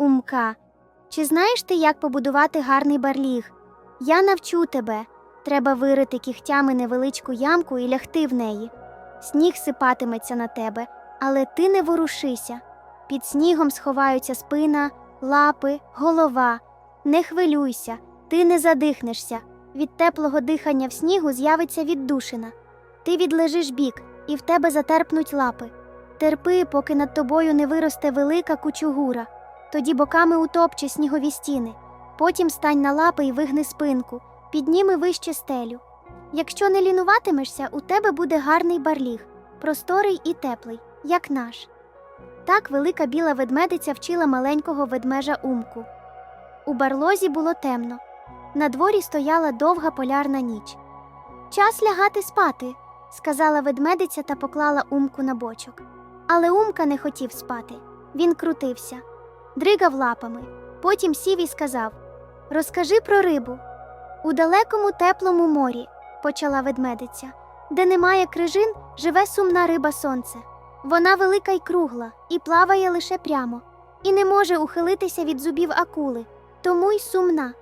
Умка, чи знаєш ти, як побудувати гарний барліг? Я навчу тебе. Треба вирити кігтями невеличку ямку і лягти в неї. Сніг сипатиметься на тебе, але ти не ворушися. Під снігом сховаються спина, лапи, голова. Не хвилюйся, ти не задихнешся. Від теплого дихання в снігу з'явиться віддушина. Ти відлежиш бік, і в тебе затерпнуть лапи. Терпи, поки над тобою не виросте велика кучугура. Тоді боками утопче снігові стіни. Потім стань на лапи і вигни спинку, підніми вище стелю. Якщо не лінуватимешся, у тебе буде гарний барліг, просторий і теплий, як наш. Так велика біла ведмедиця вчила маленького ведмежа умку. У барлозі було темно. На дворі стояла довга полярна ніч. Час лягати спати, сказала ведмедиця та поклала умку на бочок. Але умка не хотів спати. Він крутився, дригав лапами. Потім сів і сказав: Розкажи про рибу. У далекому теплому морі, почала ведмедиця, де немає крижин, живе сумна риба сонце. Вона велика й кругла, і плаває лише прямо, і не може ухилитися від зубів акули, тому й сумна.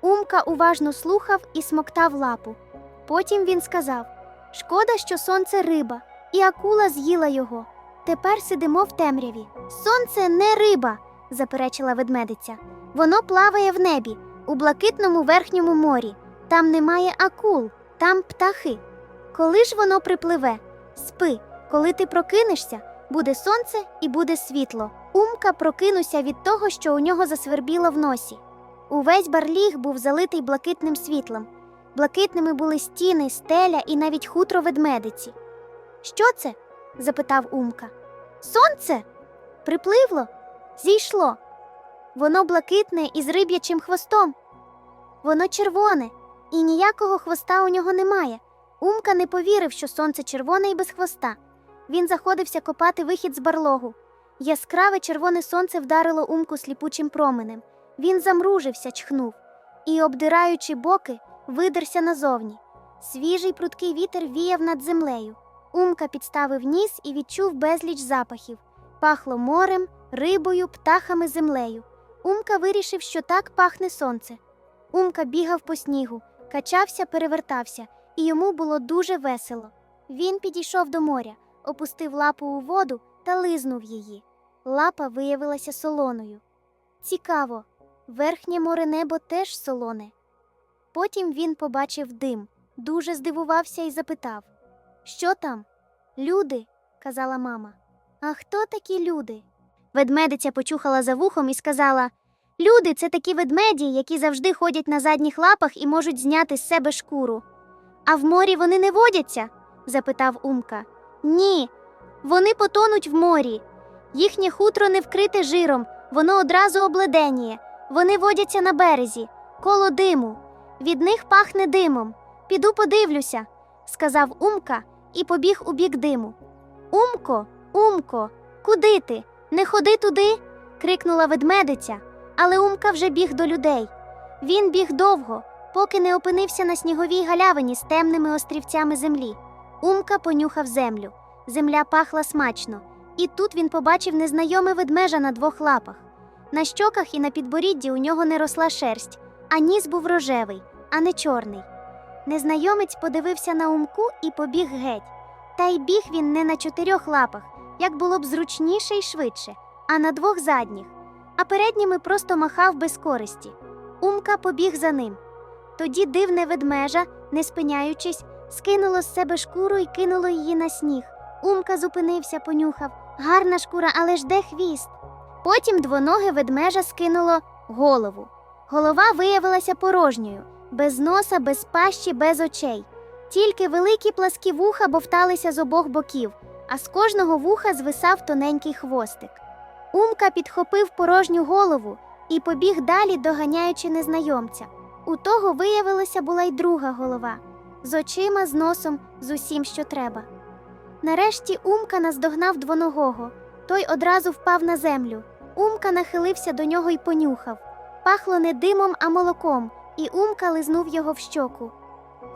Умка уважно слухав і смоктав лапу. Потім він сказав: Шкода, що сонце риба, і акула з'їла його. Тепер сидимо в темряві. Сонце не риба, заперечила ведмедиця. Воно плаває в небі, у блакитному верхньому морі. Там немає акул, там птахи. Коли ж воно припливе? Спи, коли ти прокинешся, буде сонце і буде світло. Умка прокинувся від того, що у нього засвербіло в носі. Увесь барліг був залитий блакитним світлом. Блакитними були стіни, стеля і навіть хутро ведмедиці. Що це? запитав Умка. Сонце? Припливло? Зійшло. Воно блакитне із риб'ячим хвостом. Воно червоне, і ніякого хвоста у нього немає. Умка не повірив, що сонце червоне і без хвоста. Він заходився копати вихід з барлогу. Яскраве червоне сонце вдарило умку сліпучим променем. Він замружився, чхнув і, обдираючи боки, видерся назовні. Свіжий прудкий вітер віяв над землею. Умка підставив ніс і відчув безліч запахів. Пахло морем, рибою, птахами, землею. Умка вирішив, що так пахне сонце. Умка бігав по снігу, качався, перевертався, і йому було дуже весело. Він підійшов до моря, опустив лапу у воду та лизнув її. Лапа виявилася солоною. Цікаво, верхнє море небо теж солоне. Потім він побачив дим, дуже здивувався і запитав Що там? Люди, казала мама. А хто такі люди? Ведмедиця почухала за вухом і сказала Люди це такі ведмеді, які завжди ходять на задніх лапах і можуть зняти з себе шкуру. А в морі вони не водяться? запитав Умка. Ні, вони потонуть в морі. Їхнє хутро не вкрите жиром, воно одразу обледеніє. Вони водяться на березі, коло диму. Від них пахне димом. Піду подивлюся, сказав Умка і побіг у бік диму. Умко, Умко, куди ти? Не ходи туди. крикнула ведмедиця, але Умка вже біг до людей. Він біг довго, поки не опинився на сніговій галявині з темними острівцями землі. Умка понюхав землю. Земля пахла смачно, і тут він побачив незнайоме ведмежа на двох лапах. На щоках і на підборідді у нього не росла шерсть, а ніс був рожевий, а не чорний. Незнайомець подивився на умку і побіг геть. Та й біг він не на чотирьох лапах, як було б зручніше і швидше, а на двох задніх, а передніми просто махав без користі. Умка побіг за ним. Тоді дивне ведмежа, не спиняючись, скинуло з себе шкуру і кинуло її на сніг. Умка зупинився, понюхав. Гарна шкура, але ж де хвіст? Потім двоноге ведмежа скинуло голову. Голова виявилася порожньою, без носа, без пащі, без очей. Тільки великі пласкі вуха бовталися з обох боків, а з кожного вуха звисав тоненький хвостик. Умка підхопив порожню голову і побіг далі, доганяючи незнайомця. У того виявилася була й друга голова з очима, з носом, з усім, що треба. Нарешті Умка наздогнав двоногого. Той одразу впав на землю. Умка нахилився до нього й понюхав. Пахло не димом, а молоком, і Умка лизнув його в щоку.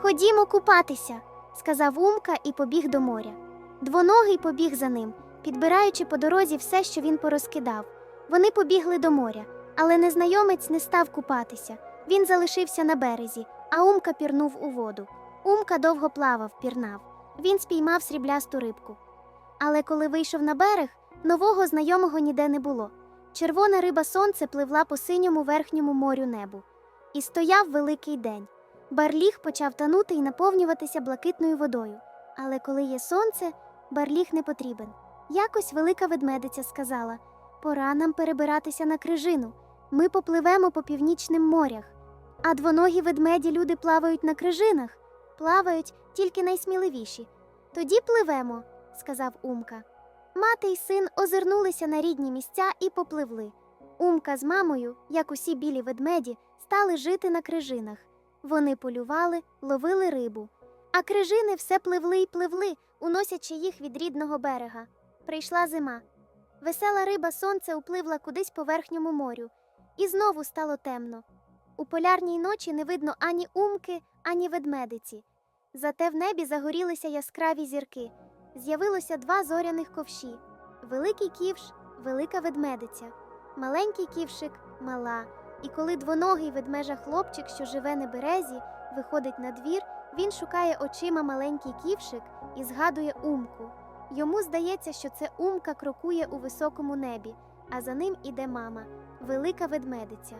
Ходімо купатися, сказав Умка і побіг до моря. Двоногий побіг за ним, підбираючи по дорозі все, що він порозкидав. Вони побігли до моря, але незнайомець не став купатися. Він залишився на березі, а Умка пірнув у воду. Умка довго плавав, пірнав. Він спіймав сріблясту рибку. Але коли вийшов на берег, нового знайомого ніде не було. Червона риба сонце пливла по синьому верхньому морю небу. І стояв великий день. Барліг почав танути і наповнюватися блакитною водою. Але коли є сонце, барліг не потрібен. Якось велика ведмедиця сказала: Пора нам перебиратися на крижину. Ми попливемо по північним морях. А двоногі ведмеді люди плавають на крижинах, плавають тільки найсміливіші. Тоді пливемо, сказав Умка. Мати й син озирнулися на рідні місця і попливли. Умка з мамою, як усі білі ведмеді, стали жити на крижинах. Вони полювали, ловили рибу. А крижини все пливли й пливли, уносячи їх від рідного берега. Прийшла зима. Весела риба сонце upливла кудись по верхньому морю, і знову стало темно. У полярній ночі не видно ані умки, ані ведмедиці. Зате в небі загорілися яскраві зірки. З'явилося два зоряних ковші: великий ківш, велика ведмедиця, маленький ківшик мала. І коли двоногий ведмежа хлопчик, що живе на березі, виходить на двір, він шукає очима маленький ківшик і згадує умку. Йому здається, що це умка крокує у високому небі, а за ним іде мама, велика ведмедиця.